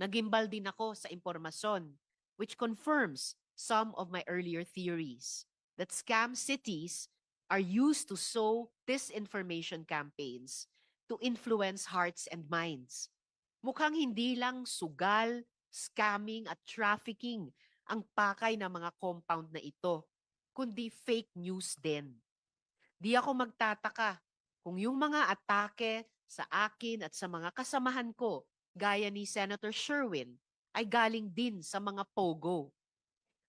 Nagimbal din ako sa impormasyon which confirms some of my earlier theories that scam cities are used to sow disinformation campaigns to influence hearts and minds. Mukhang hindi lang sugal, scamming at trafficking ang pakay ng mga compound na ito, kundi fake news din. Di ako magtataka kung yung mga atake sa akin at sa mga kasamahan ko, gaya ni Senator Sherwin, ay galing din sa mga POGO.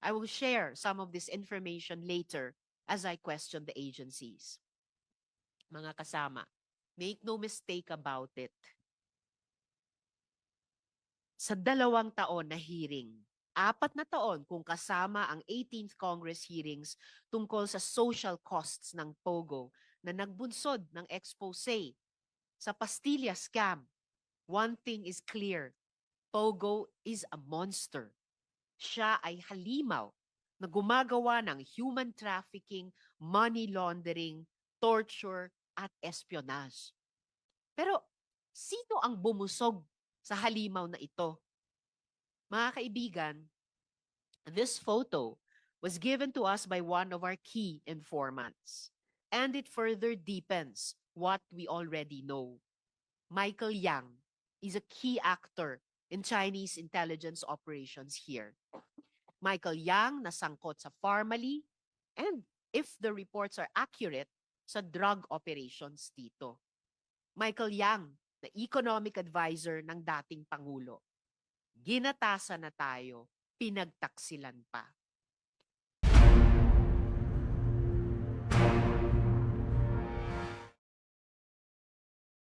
I will share some of this information later as I question the agencies. Mga kasama, make no mistake about it. Sa dalawang taon na hearing, apat na taon kung kasama ang 18th Congress hearings tungkol sa social costs ng POGO na nagbunsod ng expose sa Pastilla scam, one thing is clear, Pogo is a monster. Siya ay halimaw na gumagawa ng human trafficking, money laundering, torture, at espionage. Pero sino ang bumusog sa halimaw na ito? Mga kaibigan, this photo was given to us by one of our key informants. And it further deepens what we already know. Michael Yang is a key actor in Chinese intelligence operations here. Michael Yang nasangkot sa Farmally and if the reports are accurate, sa drug operations dito. Michael Yang, na economic advisor ng dating Pangulo. Ginatasan na tayo, pinagtaksilan pa.